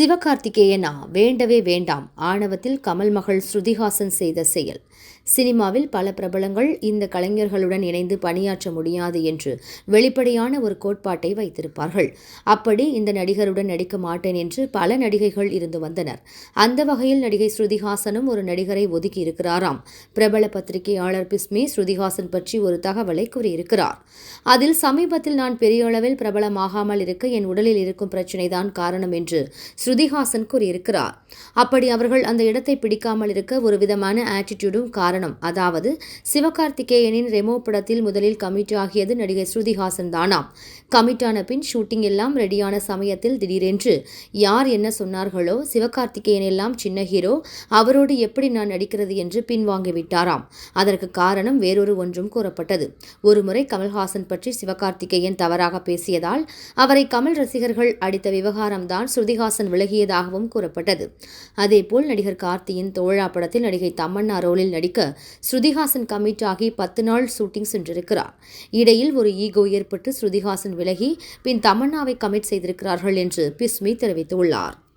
சிவகார்த்திகேயனா? வேண்டவே வேண்டாம். ஆணவத்தில் கமல் மகள் ஸ்ருதிஹாசன் செய்த செயல். சினிமாவில் பல பிரபலங்கள் இந்த கலைஞர்களுடன் இணைந்து பணியாற்ற முடியாது என்று வெளிப்படையான ஒரு கோட்பாட்டை வைத்திருப்பார்கள். அப்படி இந்த நடிகருடன் நடிக்க மாட்டேன் என்று பல நடிகைகள் இருந்து வந்தனர். அந்த வகையில் நடிகை ஸ்ருதிஹாசனும் ஒரு நடிகரை ஒதுக்கி இருக்கிறாராம். பிரபல பத்திரிகையாளர் பிஸ்மி ஸ்ருதிஹாசன் பற்றி ஒரு தகவலை கூறியிருக்கிறார். அதில் சமீபத்தில் நான் பெரிய அளவில் பிரபலமாகாமல் இருக்க என் உடலில் இருக்கும் பிரச்சினைதான் காரணம் என்று ஸ்ருதிஹாசன் கூறியிருக்கிறார். அப்படி அவர்கள் அந்த இடத்தை பிடிக்காமல் இருக்க ஒரு விதமான ஆட்டிடியூடும் காரணம். அதாவது சிவகார்த்திகேயனின் ரெமோ படத்தில் முதலில் கமிட் ஆகியது நடிகை ஸ்ருதிஹாசன் தானாம் கமிட் ஆன பின் ஷூட்டிங் எல்லாம் ரெடியான சமயத்தில் திடீரென்று யார் என்ன சொன்னார்களோ சிவகார்த்திகேயன் எல்லாம் சின்ன ஹீரோ அவரோடு எப்படி நான் நடிக்கிறது என்று பின்வாங்கிவிட்டாராம் அதற்கு காரணம் வேறொரு ஒன்றும் கூறப்பட்டது. ஒருமுறை கமல்ஹாசன் பற்றி சிவகார்த்திகேயன் தவறாக பேசியதால் அவரை கமல் ரசிகர்கள் அடித்த விவகாரம்தான் ஸ்ருதிஹாசன் விலகியதாகவும் கூறப்பட்டது. அதேபோல் நடிகர் கார்த்தியின் தோழா படத்தில் நடிகை தமன்னா ரோலில் நடிக்க ஸ்ருதிஹாசன் கமிட் ஆகி பத்து நாள் ஷூட்டிங் சென்றிருக்கிறார். இடையில் ஒரு ஈகோ ஏற்பட்டு ஸ்ருதிஹாசன் விலகி பின் தமன்னாவை கமிட் செய்திருக்கிறார்கள் என்று பிஸ்மி தெரிவித்துள்ளார்.